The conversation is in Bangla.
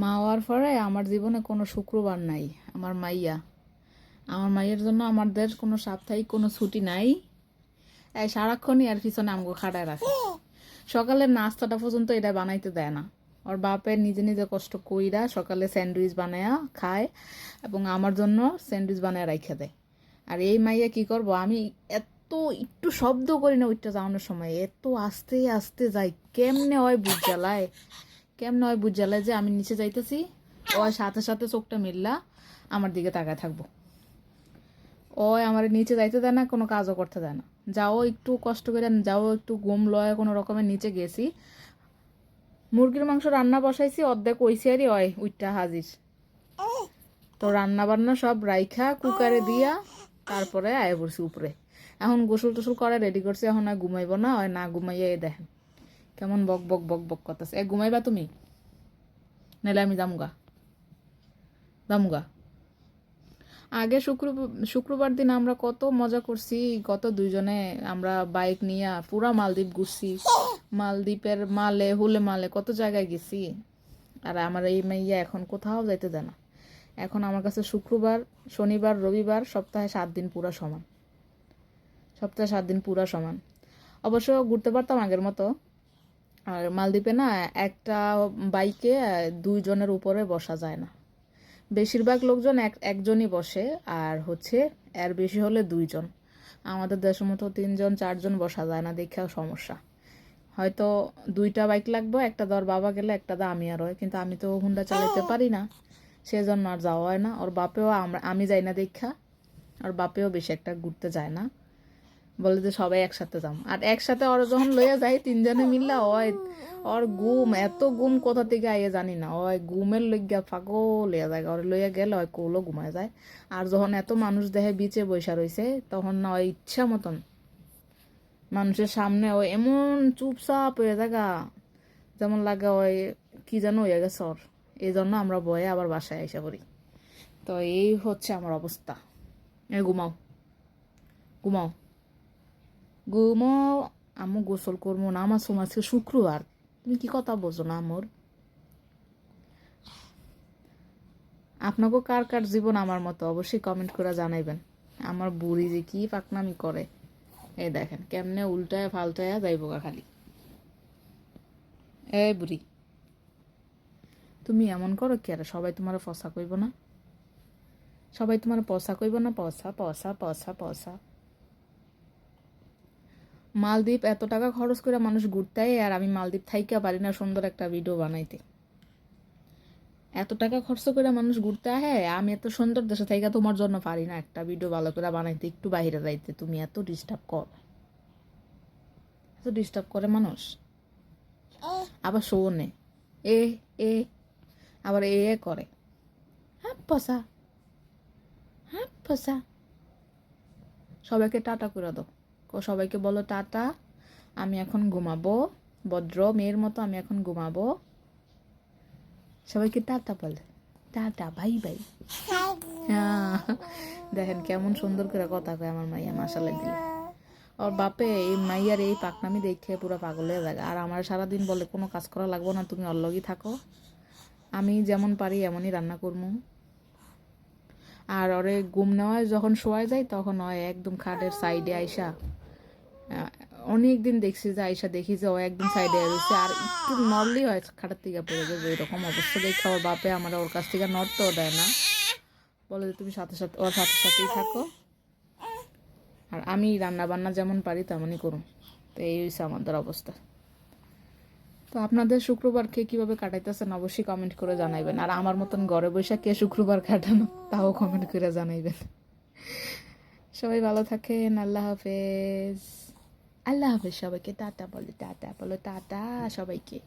মা হওয়ার পরে আমার জীবনে কোনো শুক্রবার নাই, আমার মাইয়া। আমার মাইয়ের জন্য আমাদের কোনো সাপ্তাহিক কোনো ছুটি নাই। এই সারাক্ষণই আর পিছনে আমগো খাটায় রাখে। সকালের নাস্তাটা পর্যন্ত এটা বানাইতে দেয় না। ওর বাপের নিজে নিজে কষ্ট কইরা সকালে স্যান্ডউইচ বানায়া খায় এবং আমার জন্য স্যান্ডউইচ বানায় রাইখা দেয়। আর এই মাইয়া কি করব, আমি এত একটু শব্দ করি না ওইটা যাওয়ানোর সময়, এত আস্তে আস্তে যাই কেমনে হয় বুঝ জ্বালায়। কেমনে হয় বুঝ জ্বালায় যে আমি নিচে যাইতেছি, ওই সাথে সাথে চোখটা মিললা, আমার দিকে তাকায় থাকব। ও আমার নিচে যাইতে দেয় না, কোনো কাজও করতে দেয় না। যাও একটু কষ্ট করে, যাও একটু ঘুম লয় কোনো রকমের নিচে গেছি। মুরগির মাংস রান্না বসাইছি, অর্ধেক ওইসি আরই হয় উইটা হাজির। তো রান্না বান্না সব রাইখা, কুকারে দিয়া, তারপরে আয় পড়ছি উপরে। এখন গোসল টোসল করে রেডি করছি, এখন আর ঘুমাইব না হয় না ঘুমাইয়া দেখেন। কেমন বক বক বক বক করতেছে। এ, ঘুমাইবা তুমি? নাহলে আমি যামুগা। যামুগা। আগে শুক্র, শুক্রবার দিন আমরা কত মজা করছি। কত দুইজনে আমরা বাইক নিয়ে পুরা মালদ্বীপ ঘুরছি। মালদ্বীপের মালে, হুলে মালে কত জায়গায় গেছি। আর আমার এই মাইয়া এখন কোথাও যাইতে দেয় না। এখন আমার কাছে শুক্রবার, শনিবার, রবিবার সপ্তাহে সাত দিন পুরা সমান। সপ্তাহে সাত দিন পুরা সমান। অবশ্য ঘুরতে পারতাম আগের মতো। আর মালদ্বীপে না একটা বাইকে দুইজনের উপরে বসা যায় না। বেশিরভাগ লোকজন এক, একজনই বসে আর হচ্ছে এর বেশি হলে দুইজন। আমাদের দেশের মতো তিনজন, চারজন বসা যায় না, দেখেও সমস্যা। হয়তো দুইটা বাইক লাগবে, একটা দর বাবা গেলে, একটা দা আমি আর হয় কিন্তু আমি তো হুন্ডা চালাতে পারি না, সেজন্য আর যাওয়া হয় না। ওর বাপেও আমরা, আমি যাই না দেখা, ওর বাপেও বেশি একটা ঘুরতে যায় না। বলে যে সবাই একসাথে যাম। আর একসাথে ওর যখন লইয়া যাই তিনজনে মিললা ওই ওর গুম এত গুম কোথা থেকে আইয়ে জানি না। ওই গুমের লইয়া ফাগল লইয়া যায়। ওর লইয়া গেলে ওই কোলো ঘুমায় যায়। আর যখন এত মানুষ দেখে বিচে বৈশা রইছে, তখন না ওই ইচ্ছা মতন মানুষের সামনে ওই এমন চুপচাপ হয়ে থাকা যেমন লাগে ওই কি যেন হয়ে গেছে ওর। এই জন্য আমরা বয়ে আবার বাসায় এসে করি তো এই হচ্ছে আমার অবস্থা। এ ঘুমাও। ঘুমাও। ঘুমাও আমু গোসল করব না, আমার সময় আজকে শুক্রবার। তুমি কি কথা বোঝো না, আমার? আপনাকেও কার কার জীবন আমার মতো? অবশ্যই কমেন্ট করে জানাইবেন। আমার বুড়ি যে কি পাকনামি করে। এই দেখেন, কেমনে উল্টায় ফালটায় যাইব খালি। এ বুড়ি, তুমি এমন করো কি আর? সবাই তোমার পসা কইব না? সবাই তোমার পসা কইব না? পসা পসা পসা পসা। মালদ্বীপ এত টাকা খরচ করে মানুষ ঘুরতে আর আমি মালদ্বীপ থাইকা পারি না সুন্দর একটা ভিডিও বানাইতে। এত টাকা খরচ করে মানুষ ঘুরতে আহে, আমি এত সুন্দর দেশে থাইকা তোমার জন্য পারি না একটা ভিডিও ভালো করে বানাইতে। একটু বাইরে যাইতে, তুমি এত ডিস্টার্ব কর। এত ডিস্টার্ব করে মানুষ? আবার শোনে, এ এ, আবার এ এ করে। হ্যাঁ পসা হ্যাঁ পসা। সবাইকে টাটা করে দাও। সবাইকে বলো টাটা। আমি এখন ঘুমাবো। ভদ্র মেয়ের মতো আমি এখন ঘুমাবো। সবাইকে টাটা বলে। টাটা ভাই ভাই হ্যাঁ দেখেন কেমন সুন্দর করে কথা কয় আমার মাইয়া মাসালে দিলে। ওর বাপে, এই মাইয়ার এই পাকনামি দেখে পুরো পাগল হয়ে যায়। আর আমার সারাদিন বলে, কোনো কাজ করা লাগবো না, তুমি অল্লগই থাকো। আমি যেমন পারি এমনই রান্না করব আর ওরে ঘুম নেওয়ায় যখন শোয়া যায়, তখন হয় একদম খাটের সাইডে আইসা অনেক দিন দেখছি যে আইসা দেখি যে ও একদম সাইডে রয়েছে। আর একটু নড়লেই হয়, খাটার থেকে পড়ে যাবে, এরকম অবস্থা দেখে ওর বাপে আমার ওর কাছ থেকে নড়তেও দেয় না। বলে যে, তুমি সাথে সাথে, ওর সাথে সাথেই থাকো। আর আমি রান্না বান্না যেমন পারি, তেমনই করুন। তো এই হয়েছে আমাদের অবস্থা। তো আপনাদের শুক্রবার কে কীভাবে কাটাইতেছেন অবশ্যই কমেন্ট করে জানাইবেন। আর আমার মতন ঘরে বসে কে শুক্রবার কাটানো, তাও কমেন্ট করে জানাইবেন। সবাই ভালো থাকেন, আল্লাহ হাফেজ। আল্লাহ হাফেজ সবাইকে টাটা বলে টাটা বলো টাটা সবাইকে।